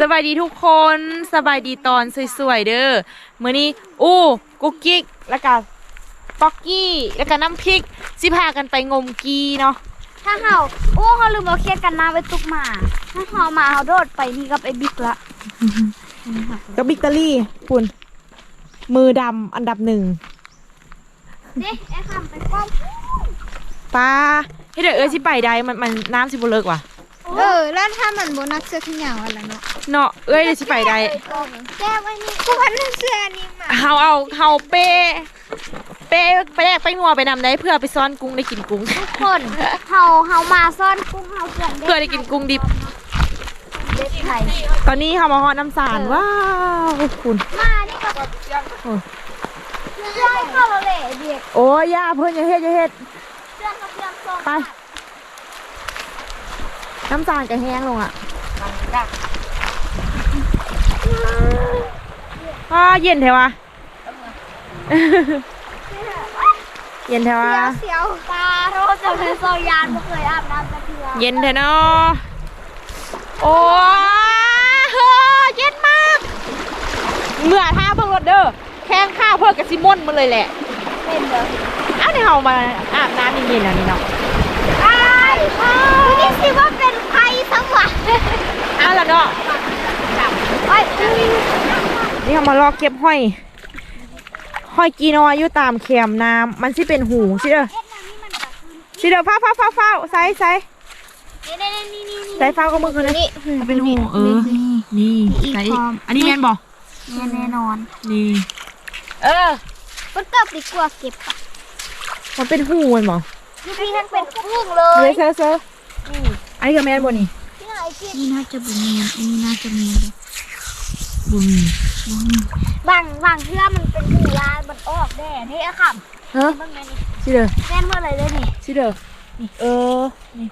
สบายดีทุกคนสบายดีตอนสวยๆเด้อมื้อนี้อู้กุ๊กกิ๊กแล้วก็ป๊อกกี้แล้วก็น้ำพริกสิพากันไปงมกีเนาะถ้าเฮาโอ้เขาลืมเอาเครียดกันมาไปตุกหมา ถ้าเฮามาเฮาโดดไปนี่ก็ไปบิ๊กละกับบิกตอรี่ปุ่นมือดำอันดับหนึ่งเด้ไอ้คำไปก้มป้าเฮ้ยเดี๋ยวเอ้ยสิไปได้มันมันน้ำสิบ่เลิกว่ะเออ แล้วถ้ามันโบนัสเสื้อขยาวอะไรเนาะ เนาะเอ้ยเดี๋ยวสิไปได้แก้ไว้นี่กูพันเสื้อนี่มาเฮาเอาเฮาเป้เป้ไปแลกไปนัวไปนำได้เพื่อไปซ่อนกุ้งได้กินกุ้งทุกคนเฮาเฮามาซ่อนกุ้งเฮาเพื่อนเพื่อได้กินกุ้งดิบเด็ดไทยตอนนี้เฮามาฮอดน้ำสารว้าวคุณมานี่ก็ย่อยเข้าเราเลยเบียดโอ้ยย่าเพิ่นอย่าเฮ็ดอย่าเฮ็ดเพื่อนกับเพื่อนส่งไปน้ำตาลก็แห้งลงอะ อ้าเย็นแท้วะเย็นแท้วะเสียวตาโรจะเป็นโซยานไม่เคยอาบน้ำสักเทื่อเย็นแท้เนาะโอ้ยเฮ้อเย็นมากเมื่อท่าเพิ่งรถเด้อแข้งข้าวเพิ่งกับซิมอนมาเลยแหละเป็นเด้ออ้าวในเฮามาอาบน้ำเย็นๆแล้วนี่เนาะ ไอ้นี่สิว่าเป็นใครสักวะ อ้าวแล้วเนาะ ไอ้ นี่เขามารอเก็บห้อยห้อยกีนออยู่ตามแคมน้ำมันสิเป็นหูสิเด้อสิเด้อฟ้าฟ้าฟ้าฟ้าใส่ใส่ใส่ฟ้าก็มือกันเลยเป็นหูเออ นี่ใส่อันนี้แมนบอกแน่นอน นี่ เออมันกลับดีกว่าเก็บอะมันเป็นหูมันบอกนี่พี่ทั้งเป็นกุ้งเลเลยเซอร์เซอร์อันนี้ก็แมนบนี่ที่นี่น่าจะบุญเมียนอันนี้น่าจะมีเลย บุญบางบางเทื่อมันเป็นหูลายมันออกแด่นี่อะค่ะเฮ้ยเบิ่งแม่นี่สิเด้อแม่นเมื่อไรเลยนี่สิเด้อนี่เออนี่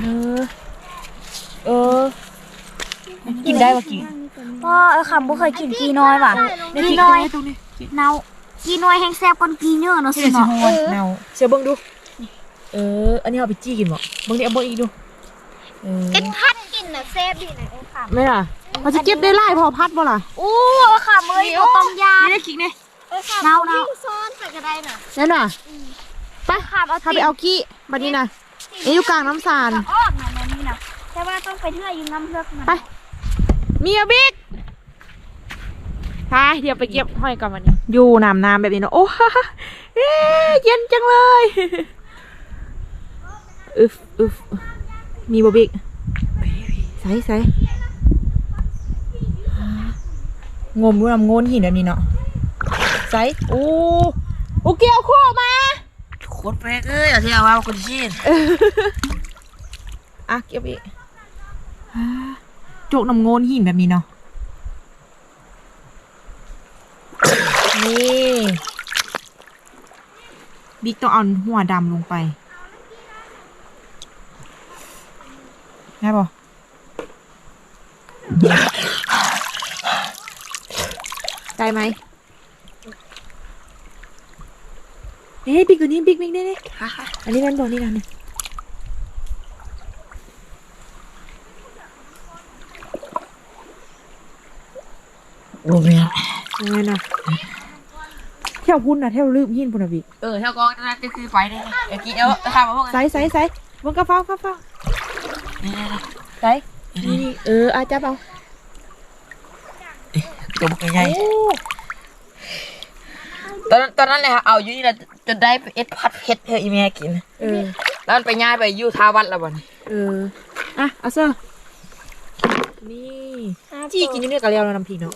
เออเออกินได้ปะกินพ่อเออค่ะบ่เคยกินกีน้อยว่ะกีน้อยเนากีน้อยแห้งแซ่บกว่ากีเนื้อเนาะสิเดี๋ยวสิเนาะฮอนเนาเสียเบิ้งดูเออ อันนี้เอาไปจี้กินบ่เบิ้งดิเอาเบิ้งอีกดูเออเป็นพัดกินน่ะแซ่บดีนะเออค่ะไม่ล่ะ มันจะเก็บได้ไล่พอพัดบ่ล่ะอู้เออค่ะมื้อนี้บ่ต้องยานี่ได้คิกเนี่ยเออค่ะเนาเนาซ้อนใส่กระไดน่ะนั่นน่ะไปค่ะเอาถ้าไปเอากี้บัดนี้นะนี่อยู่กลางน้ำสารออกน่ะแม่นี่น่ะแต่ว่าต้องไปเทื่ออยู่น้ำเลือกน่ะไปเมียบิ๊กไปเดี๋ยวไปเก็บห้อยก่อนวันนี้ อยู่น้ำน้ำแบบนี้เนาะโอ้ฮ่าฮ่าเอ๊ะเย็นจังเลยอึฟอึฟมีบบิ๊กใส่ใส่ งมดูน้ำโงนหินแบบนี้เนาะใส่โอ้โอเกียวขั้วมาโคตรแปลกเอ้ยเอาที่เอาว่าคนชีนอะเก็บอีกอ่าโจกน้ำโงนหินแบบนี้เนาะนี่บิ๊กต้องเอาหัวดำลงไปได้ปะ ได้ไหมเฮ้ยบิ๊กตัวนี้บิ๊กบิ๊กนี่นี่อันนี้แมันบอกนี่นะนี่โอ้เมียยังไงนะเที่ยวพุ่นนะเที่ยวลืมหินพุ่นนะบิ๊กเออเท่ากองนั่นก็คือไปได้เมื่อกี้เออข้ามมาพวกใส่ใส่ใส่บนกระเป๋ากระเป๋าใส่นี่นี่เอออาจับเอา ตัวบุกใหญ่ตอนนั้นตอนนั้นเลยฮะเอาอยู่นี่แหละจนได้เอ็ดพัดเผ็ดเฮ้ยอีเมียกินเออแล้วมันไปง่ายไปอยู่ท่าวัดแล้วบ่นเอออะเอาเซอร์นี่จี้กินอยู่เนี่ยกับเรียวแล้วน้ำพริกเนาะ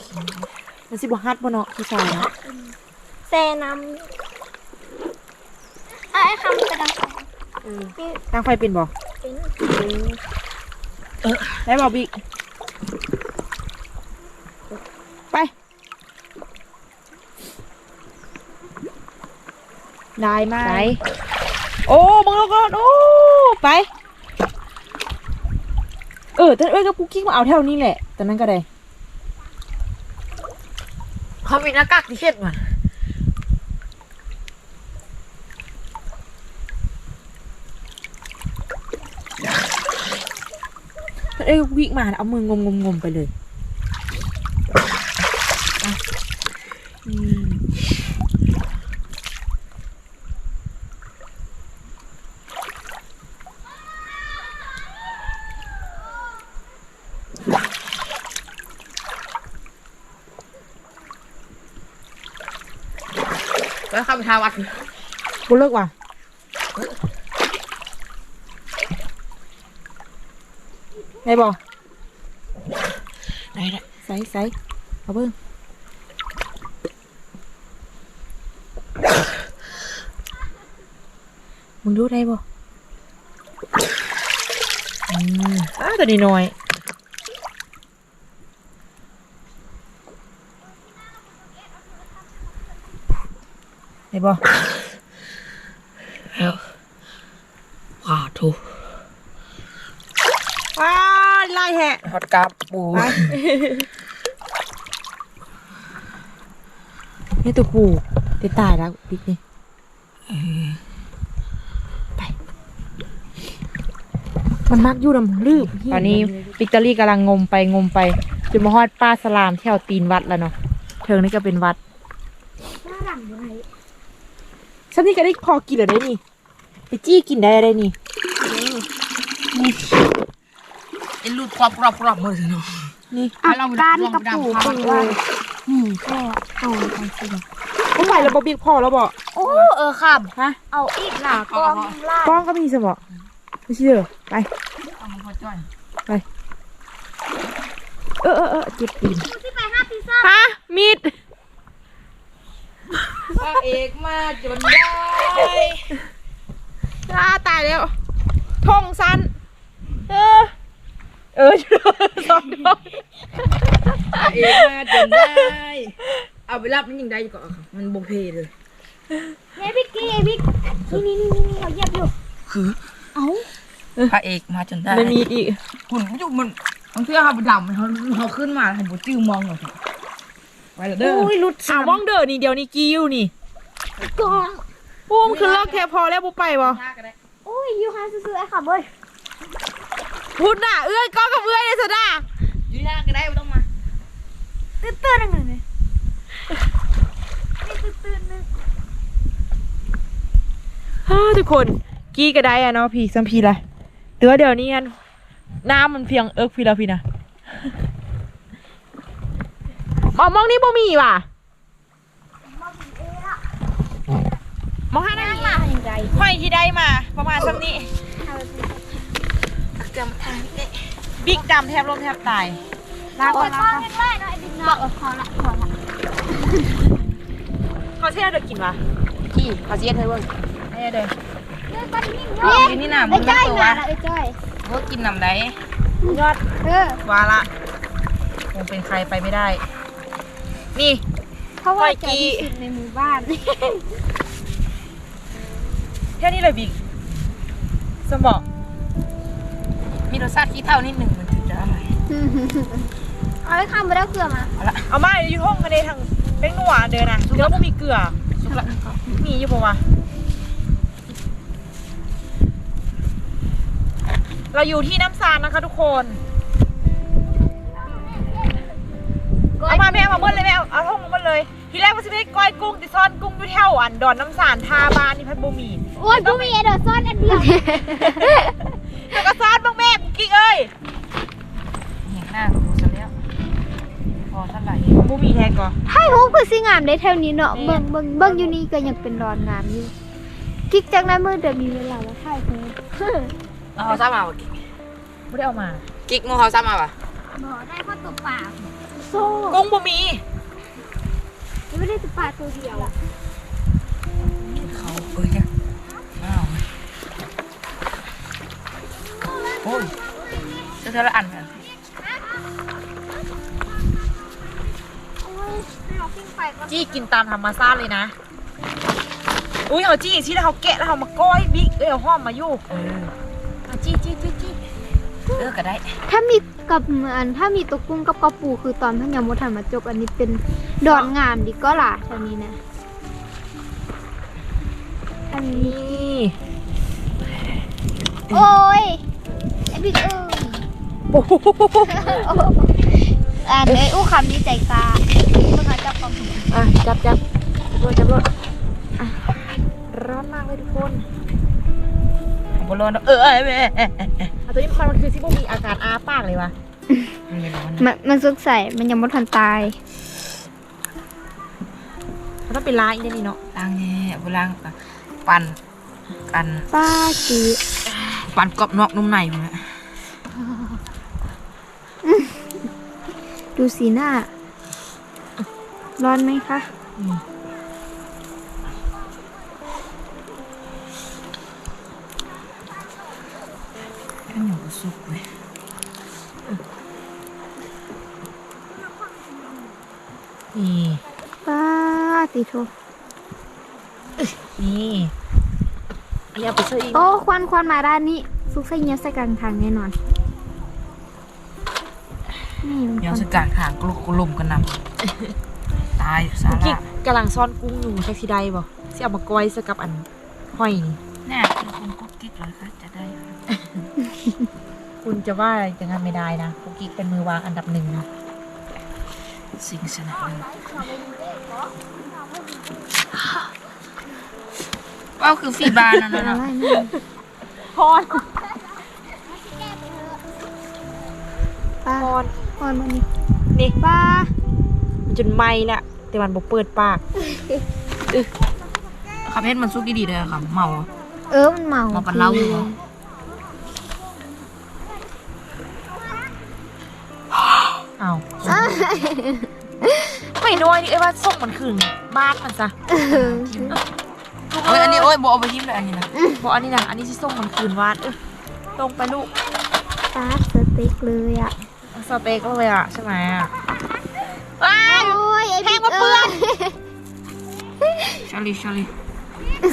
มันสิบฮัดบ่เนาะพี่ชายเนาะแซ่น้ำไอ้คำไปดังเออตั้งไฟเป็นบ่เป็นเออได้บ่บิ๊กไป ได้ไหมโอ้มึงแล้วก่อนโอ้ไป เออแต่เอ้ยกับกุ๊กกิ๊กมาเอาแถวนี้แหละตอนนั้นก็ได้เขามีหน้ากากที่เช็ดมันเเอ้ยวิกมาเอามืองมงมงมไปเลย ไปเข้าไปทาวัดกูเลิกว่ะไงบอกได้ได้ใส่ใส่เอาเบิ่งมึงดูได้บ่อืมอ้าตัวนี้น้อย ได้บ่แล้วว้าถูกว้าลายแหะฮอตกราบปูไปนี่ตัวปูได้ตายแล้วบิ๊กนี่ไป มันมักอยู่ลำลืบตอนนี้ปิกตอรี่กำลังงมไปงมไปจนมาฮอดป้าสลามแถวตีนวัดแล้วเนาะเทิงนี่ก็เป็นวัด หน้าดำอยู่ไหน ฉั นนี่ก็ได้พอกินเหรอได้นี่ไปจี้กินได้อะไรนี่ไอ้ลูดครอบรอบรอบมือเนาะนี่อาเราการลองกระดำปูพาคือว่านี่แค่โตไปสิต้องไปแล้วบอบิ๊กพอแล้วบอกโอ้เออครับฮะเอาอีกหล่ะกองล่าป้องก็มีสมอไม่เชื่อไปเอามาพอจ้อยเออเออเออเจ็บตีนที่ไปห้าพิซซ่าฮะมีด พระเอกมาจนได้อ้าตายแล้วทงสั้นเออ เออสองดอกพระเอกมาจนได้ เอาไปรับมันยังได้อยู่ก่อนค่ะมันโบเพเลยเฮ้ยพี่กี้ไอ้พี่นี่นี่นี่นี่เขาเหยียบอยู่คือเอ้าพระเอกมาจนได้มันมีอีกหุ่นอยู่มันบางทีเขาไปดำเขาเขาขึ้นมาเขาบุจิ้วมองหน่อย ไปแล้วเด้อ โอ้ยรุดอ่ามองเด้อนี่เดียวนี่กิ้วนี่กองปุ้มคือเลิกแทพอแล้วบุไปบ่โอ้ยอยู่ห้าซื้อๆไอ้ขับเว้ยพูดน่ะเอื้อยก็กับเอื้อยเลยสนะอยู่หน้าก็ได้ไม่ต้องมาตื่นตื่นๆหนึ่งเลยนี่ตื่นตื่นๆหนึ่งฮ่าทุกคนกี้ก็ได้อะเนาะพี่สัมพีละเดี๋ยวเดี๋ยวนี้อันน้ำมันเพียงเอิกพี่แล้วพี่นะ มองมองนี่บ่มีว่ะมองห้านั่งมาอย่างไรห้อยที่ได้มา ประมาณสักนี้จำทางนี้บิ๊กดำแทบล้มแทบตายลาก่อนลาก่อนเล่นๆเนาะไอ้บิ๊กเนาะพอละพอละเขาเชื่อเด็กกินวะที่เขาเสียเธอเบิ่งนี่เด้อเล่นกันนิ่งอ๋อเนาะกินนี่น่ะมึไอ้งจ้อยตัวมาละไอ้จ้อยพวกกินน้ำได้ยอดเออวาละคงเป็นใครไปไม่ได้ นี่เขาว่าไอ้ใจกี้ที่สุดในหมู่บ้าน แค่นี้เลยบิ๊กสมบอกมีรสชาติขี้เท่านิดหนึ่งมันถึงจะอร่อยเอาไว้ข้ามไปแล้วเกลือมาเอามาเดี๋ยวอยูห้องกันเลยทางเป็นหนัวเดินนะเดี๋ยวพวกมีเกลือสุกละมีอยู่ปะวะเราอยู่ที่น้ำซานนะคะทุกคน เอามาแม่เอามาเบิ้ลเลยแม่เอาเอาท่องมาเบิ้ลเลย ทีแรกว่าสิไม่ก้อยกุ้งติซ่อนกุ้งอยู่แถวอันดอนน้ำสานทาบานนี่พันบ่มีโอ้ยผู้มีเอเดอร์ซอนอันเดียวแล้วก็ซ่อนบ้างแม่กุ๊กกิ๊กเอ้ยเห็นหน้ากูซะแล้วพอเท่าไหร่บ่มีแทนก่อนให้ฮู้คือสิงามได้เท่านี้เนาะเบิ่งเบิ่งเบิ่งอยู่นี่ก็ยังเป็นดอนงามอยู่กิ๊กจังนั้นมือเดี๋ยวมีเวลาแล้วถ่ายฮู้เอาเขาซ้ำมาบ่ไม่ได้เอามา กิ๊กโมเขาซ้ำมาป่ะบ่ได้เพราะตัวป่า โซ่กุ้งบ่มีไม่ได้ตัวป่าตัวเดียวเขาเอ้ยเนี่ยอ้าวโอ้ยเธอละอันกันโอ้ยเอาปิ้งไฟก็จี้กินตามธรรมชาติเลยนะ อุ้ยเอาจี้ที่แล้วเขาแกะแล้วเขามาก้อยบิ๊กเอ้ยเอาห้อมมาอยู่เออเอาจี้จี้จี้จี้เออก็ได้ ถ้ามี กับอันถ้ามีตัวกุ้งกับกระปูคือตอนพญามดหันมาจกอันนี้เป็นดอนงามดีก็ล่ะตอนนี้นะ อันนี้นี่โอ้ยไอ้บิ๊กเอ้ยโอ้โหอ่านเลยอู้คำนี้ใจกล้าเมื่อเขาจับความผิดอะจับจับรถจับรถอะร้อนมากเลยทุกคนบอลนเออเอ้ยแม่อะ ตัวนี้มันคือที่พวกมีอาการอาปากเลยวะไม่ร้อนมันมันสุกใส่มันยังไม่ทันตายมันต้องเป็นล้างอีกได้นี่เนาะล้างแน่บล้างกับปั่นกันป้าจีปั่นกรอบนอกนุ่มในมันนะดูสีหน้า ร้อนไหมคะ ข้าวเหนียวก็สุกเลยนี่ป้าติโทนี่อันนี้เอาไปเชื่อีกโอ้ควันควันมาด้านนี้ซุกใส่เงี้ยใส่กลางทางแน่นอน นี่มันเดี๋ยวควันกัดขางกลุกกลุ่มกันนำตายสากิ๊ระกกำลังซ่อนกุ้งอยู่แท็กซี่ได้บ่สิเอามาก้อยสกับอันห้อยนี่ แน่เป็นคนกุ๊กกิ๊กเลยค่ะจะได้ คุณจะว่าอย่างนั้นไม่ได้นะกุ๊กกิ๊กเป็นมือวางอันดับหนึ่งนะ สิ่งสนะเลยว้าวคือฟีบาร์นั่นเป็นนะอะไรนั่นพอนป้าพอนควันมันนี่นี่ป้ามันจนไหม้แหละแต่มันบ่เปิดปากขับเพชรมันสุกดีๆเลยค่ะเมา เออมันเมา เมาปลาเล่าเหรออ้ น้อยนี่เอ้ยว่าส่งมันคืนบ้านมันซะเออโอ้ยอันนี้โอ้ยบอกเอาไปทิ้งเลยอันนี้นะบอกอันนี้นะอันนี้ที่ส่งมันคืนวานเออลงไปลูกป้าสเต็กเลยอะสเต็กเลยอะใช่ไหมอะว้าโอ้ยไอ้แพงมาเปลือนชาลีชาลี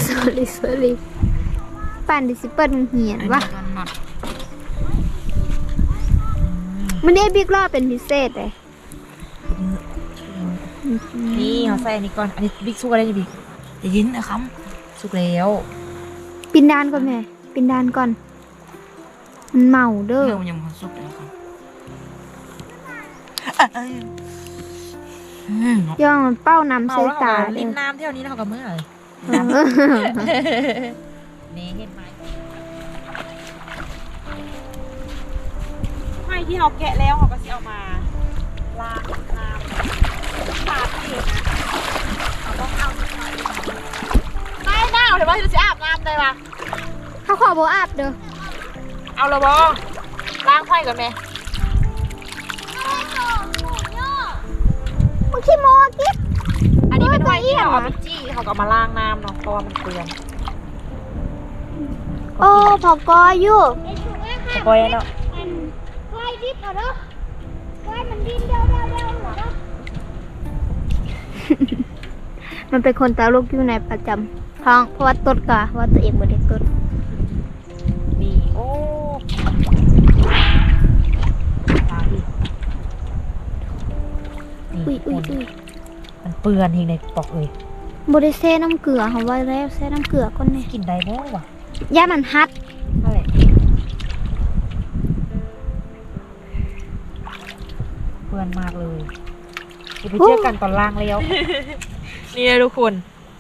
สอรี่สอรี่ปั่นดิสิเปิดเหียนวะอันนี้ก็น็อตมันได้บิ๊กรอบเป็นพิเศษเลย นี่เขาใส่อันนี้ก่อน อันนี้บิ๊กซุกอะไรนี่บิ๊กจะยินนะครับซุกแล้วปินดานก่อนแม่ปินดานก่อน มันเมาเด้อเรื่องมันยังมันสุกเลยครับอืมย่องมันเป้าน้ำเมาใส่แล้วตาเอาเลลิ้ยนน้ำเท่านี้แล้วเขาก็เมื่อยเออนี่เห็นไหมไม่ที่เขาแกะแล้วเขาก็สิเอามาล้าง ไม่น่าเห็นว่าจะอาบน้ำได้ปะเขาขอโบอาบเด้อเอาละบอล้างไข่ก่อนไหมมึงขี้โมกิ๊บอันนี้เป็นไข่ที่เออเขาตัวเอี่ยมเอาไปจี้เขาก็เอามาล้างน้ำเนาะเพราะว่ามันเปื้อนโอ้พอกออยู่จะปล่อยเนาะไล่ดิบเหรอไล่มันดิ้นเดียว มันเป็นคนตาลูกอยู่ในประจำท้องเพราะว่าตดกะว่าตัวเองบ่ได้ตดนี่โอ้ล้างอีกนี่อุ้ยอุ้ยอุ้ยมันเปื้อนทีในปอกเลยบ่ได้แซ่น้ำเกลือเขาว่าแล้วแซ่น้ำเกลือก่อนแน่กินได้บ่วะย่ามันฮัดนั่นแหละเปื้อนมากเลยเดี๋ยวไปเจอกันตอนล่างแล้ว นี่นะทุกคน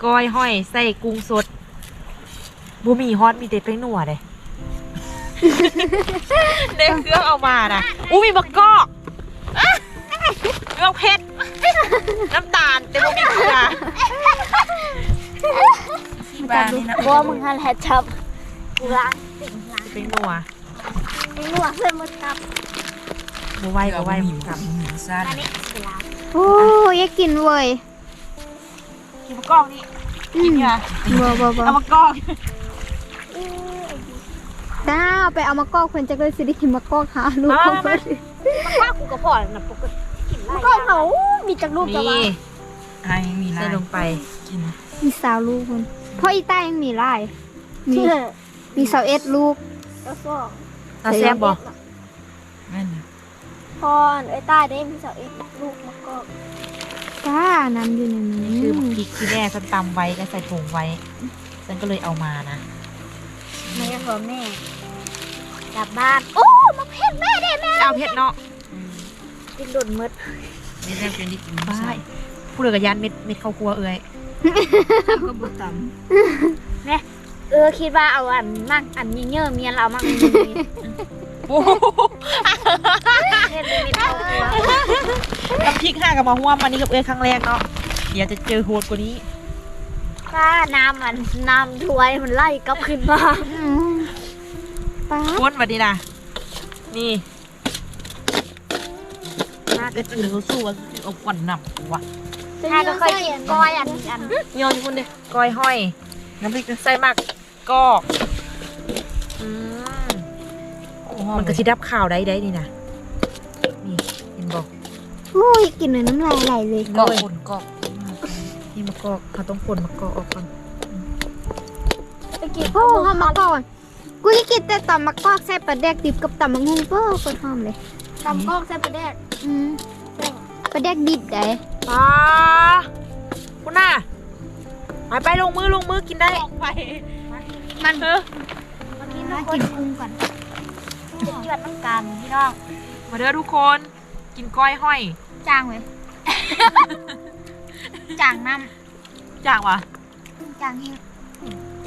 ก้อยห้อยใส่กุ้งสดบูมีฮอตมีแต่เป็นหนัวเลยเด็กเครื่องเอามานะอู้มีมะกอกอะเครื่องเพชรน้ำตาลแต่บูมีเกลือฟีบาร์นี่นะบ่มึงหันแหชับล้างติ่งล้างเป็นหนัวไอ้หนวดเส้นมดตับบูไหวบูไหวหหมูมูกักับบหมูซ่าอันนี้สิล้างโอ้ยอยากกินเว้ย กินมะกอกนี่อืกินมเนี่ยบ่บ่บ่เอามะกอกดาวไปเอามะกอกเพิ่นจะเลยสิได้กินมะกอกหาลูกของเพิ่นมะกอกกูก็พอแล้วนะปกติกินมะกอกเขามีจักลูกจะว่านี่ไอ้มีลาใส่ยลงไปกินมีสาวลูกเพิ่นเพราะอีต้ายังมีหลายมีมีสาวเอ็ดลูกตาแซ่บบ่แม่นเลยพรไอ้ต้าได้มีสาวเอ็ดลูกมะกอก ต้านั้นอยู่ในนี่นี้คือพริกที่แม่ฉันตำไว้ก็ใส่ถุงไว้ ฉันก็เลยเอามานะแม่ขอแม่กลับบ้านโอ้มาเผ็ดแม่เด้แม่เอาเผ็ดเนาะกินโดนมืดนี่แม่เป็นดิกินใช่ผู้เหลือกระยานเม็ดเม็ดข้าวคั่วเอ้ยก็บุตำเออคิดว่าเอาอันมั่งอันเยอะๆเมียนเรามั่งมีโอ้โหเผ็ดเลยมีเท่าตัว น้ำพริกห้ากับมาห่วมอันนี้กับเอ้ยครั้งแรกเนาะเดี๋ยวจะเจอโหดกว่านี้ถ้าน้ำมันน้ำถ้วยมันไล่กลับขึ้นมาป้าก้นแบบนี้นะนี่น่าจะจืดเขาสู้ว่าเอาก่อนหนับว่ะถ้าก็เคยกินก้อยอันอันโยนคุณเด้ก้อยห้อย น้ำพริกใส่มากกอกอืมมันก็ชิดับข่าวได้ได้นี่นะนี่เห็นบอก โอ้ยกินเลยน้ำลายไหลเลยกอกคนกอกนี่มะกอกเขาต้องคนมะกอกออกก่อนไปกินโอ้หอมมะกอกกูจะกินแต่ตำมะกอกใส่ปลาแดกดิบกับตำมะงงเป้อคนหอมเลยตำมะกอกใส่ปลาแดกอืมปลาแดกดิบได้ป้าคุณน่ะไปไปลงมือลงมือกินได้ไป มันเออมากินมากินกุ้งก่อนจะเจือดน้ำกันพี่น้องมาเด้อทุกคนกินก้อยห้อย จางเว้ย จางน้จางวะำจางเฮ็ด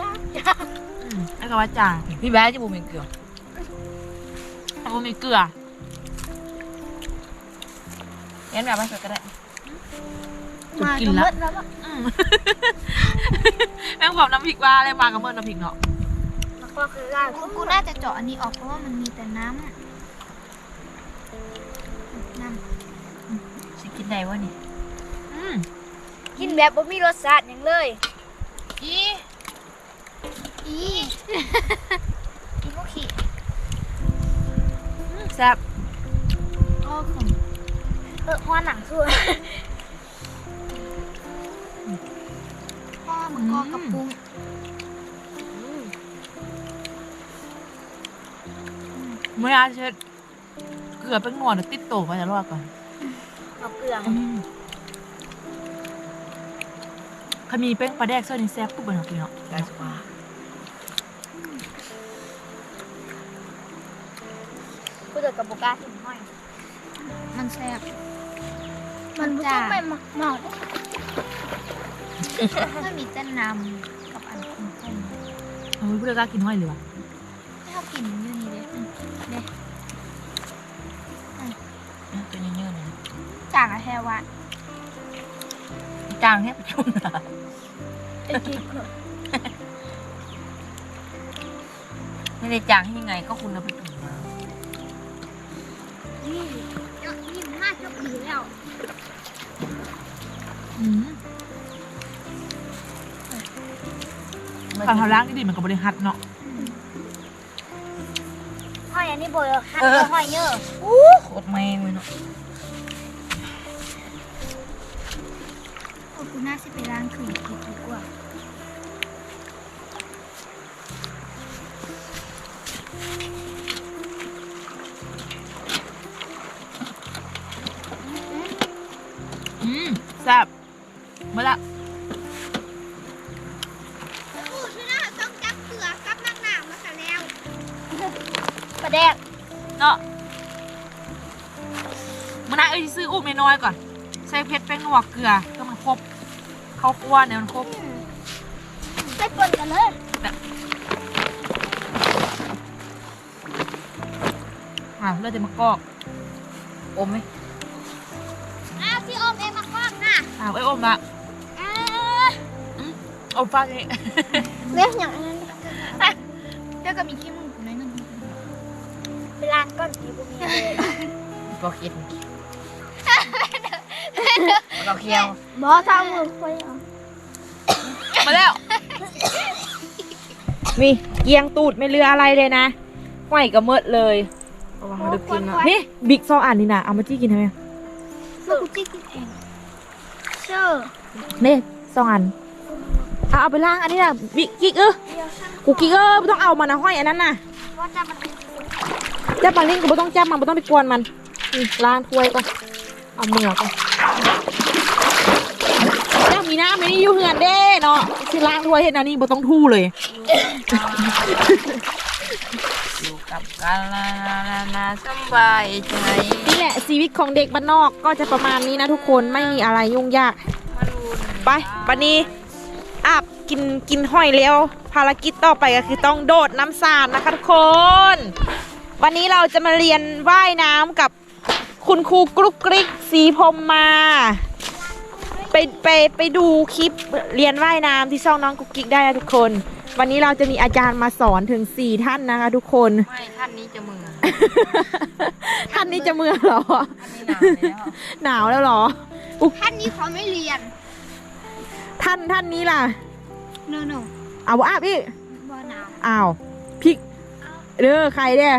จางจางอืมไอ้คำว่าจาง พี่แบ๊จะบุมีเกลือแต่ว่ามีเกลืองั้นแบบไม่ใส่ก็ได้จนกินละมาแล้วก็อืมแม่งบอกน้ำพริกว่าอะไรมากับเมื่อน้ำพริกเนาะมะกอกคือลาบกูน่าจะเจาะอันนี้ออกเพราะว่ามันมีแต่น้ำำสิกินได้วะนี่อืมกินแบบบ่มีรสชาติหยังเลย อีอีกินพวกขี้แซ่บอ้อขมเออหัวหนังส่วนพ่อมันก็กระปุงเมื่ออาเช็ดเกลือเป็นหนวดติดโตไปจะรอดก่อน เอาเกลือเขามีแป้งปลาแดกเสื้อนี่แซ่บปุ๊บเลยเนาะพี่เนาะได้สว่ากูเดือดกับโบกล้าถึงห้อย มันแซ่บมันจ้าไม่หมอกหมอกมันมีเส้นน้ำกับอันคุ้มต้มเฮ้ยผู้เลือกล้ากินห้อยเลยวะชอบกินอยู่นี่เลยเด้ จางอะแฮวะจางแค่ชุ่มนะไอ้กิ๊กเหรอไม่ได้จางให้ยังไงก็คุณเอาไปตุ๋นมานี่เยอะนี่มากก็ดีแล้วอืมตอนเขาล้างนี่ดิมันก็บริหัดเนาะห้อยอันนี้โบยฮัทห้อยเยอะ โคตรแมงเลยเนาะ โอ้กูน่าสิไปล้างขืนกินดีกว่าอืมแซ่บเมื่อละอู้ที่น่าต้องจับเกลือกับน้ำหนาวมาซะแล้วประแดกเนาะมื่อนั้นเอ้ยซื้ออุ้มน้อยๆก่อน ใส่เพชรแป้งนัวเกลือก็มันครบ ข้าวคั่วเนี่ยมันครบไปปนกันเลยอะเลือดจะมากอก อมไหมอ้าวที่อมเองมากล้องน่ะอ้าวไอ้อมละอ้าอมฟ้านี่เลี้ยงอย่างนั้นเดี๋ยวก็มีขี้มึงกูน้อยนึงไปล้างก้อนขี้บุมีเลยก็คิดเราเคี้ยวบอทำมือไปเอามาแล้วมีเกียงตูดไม่เหลืออะไรเลยนะห้อยก็เมิดเลยระวังดึกกินนะนี่บิ๊กซองอ่านนี่นะเอามาจี้กินทำไมเสื้อกูจี้กินเองเชื่อนี่ซองอันเอาเอาไปล้างอันนี้นะบิ๊กกิ๊กเออเดี๋ยวช่างกูกิ๊กเออไม่ต้องเอามันนะห้อยอันนั้นน่ะว่าจะมันเป็นจับปลาลิ้นก็ไม่ต้องจับมันไม่ต้องไปกวนมันนี่ล้างถ้วยก่อนเอามือก่อนเจ้ามี น้ำไหมนี่อยู่เหือนเด้เนาะสิล้างถ้วยเห็นอันนี้ไม่ต้องทู่เลยอยู่กับกันละนานาสบายใจนี่แหละชีวิตของเด็กบ้านนอกก็จะประมาณนี้นะทุกคนไม่มีอะไรยุ่งยาก ไปบันนี้อาบกินกินห้อยแล้ว ภารกิจต่อไปก็คือต้องโดดน้ำสาดนะคะทุกคน วันนี้เราจะมาเรียนว่ายน้ำกับคุณครูกรุ๊กกริกสีพรมมา ไปไปไปดูคลิปเรียนว่ายน้ำที่ช่องน้องกุ๊กกิ๊กได้นะทุกคน วันนี้เราจะมีอาจารย์มาสอนถึง4ท่านนะคะ ทุกคน ไม่ท่านนี้จะมือ ท่านนี้จะเมื่อเหรอท่านนี้หนาวแล้วหนาวแล้วเหรอท่านนี้เขาไม่เรียน ท่านท่านนี้ล่ะโนโนเอาอาบอีกบ่หนาวอ้าวพี่เด้อใครเนี่ย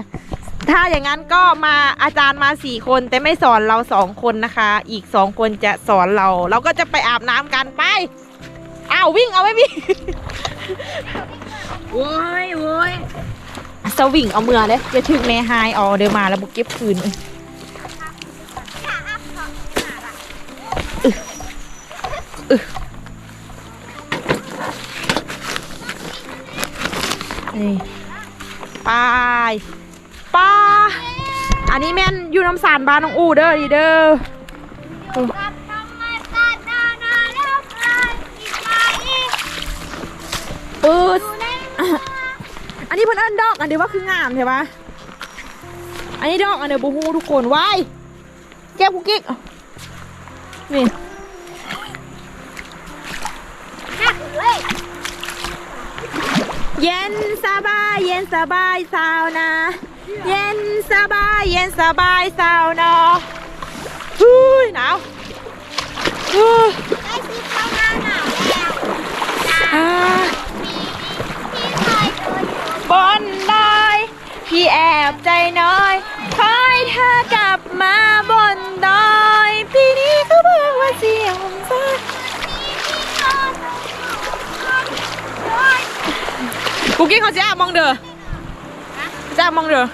ถ้าอย่างนั้นก็มาอาจารย์มาสี่คนแต่ไม่สอนเราสองคนนะคะ อีกสองคนจะสอนเรา เราก็จะไปอาบน้ำกันไปอ้าววิ่งเอาไว้วิ่งโว้ยโว้ยสวิงเอาเมือเลยจะถึงแม่ไฮอ๋อเดี๋ยวมาแล้วบุกเก็บคืนนี่ไป ไปอันนี้แม่นอยู่น้ำสารบ้านน้องอูเด้อดีเด้อกับธรรมชาตินานาแล้วใครอีกใจปืดอยู่ในอันนี้เพิ่นเอิ้นดอกอันเดียวว่าคืองามใช่ปะอันนี้ดอกอันเดียวบูฮูทุกคนว้ายแก้วกุ๊กกิ๊กนี่นักเลยเย็นสบาย เย็นสบายสาวนา เย็นสบายเย็นสบายสาวนาฮู้ยหนาวฮู้ยได้ซื้อข้าวหน้าหนาวแล้วอ่ามีที่เคยเดินอยู่บนดอยพี่แอบใจน้อย คอยเธอกลับมาบนดอยปีนี้ก็เพิ่งว่าเสียงฟ้ากุ๊กกิ๊กเขาจะมองเด้อจะมองเด้อ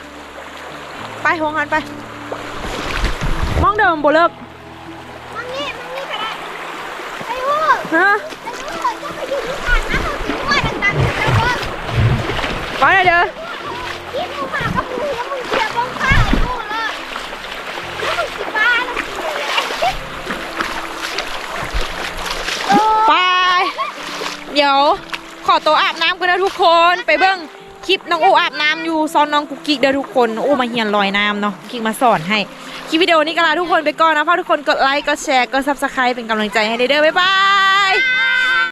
ไปห้องหันไปมองเด้อมันบ่เลิกมันนี่มันนี่ก็ได้ไอ้หู้ฮะไอ้หู้จะไปอยู่ที่กันนะเราถึงว่าดังๆจะเบิ้งไปเลยเด้อที่มึงมากับมึงแล้วมึงเชียร์บ้องข้าไอ้หู้เลยแล้วมึงสิบ้าแล้วมึงเลยเออไป เดี๋ยวขอตัวอาบน้ำกันนะทุกคนไปเบิ้ง คลิปน้องอูอาบน้ำอยู่ซอนน้องกุกกิ๊กเด้อทุกคนอูมาเฮียนลอยน้ำเนาะกิ๊กมาสอนให้คลิปวิดีโอนี้ก็ลาทุกคนไปก่อนนะพาทุกคนกดไลค์กดแชร์กดซับสไครป์เป็นกำลังใจให้เด้อบ๊ายบาย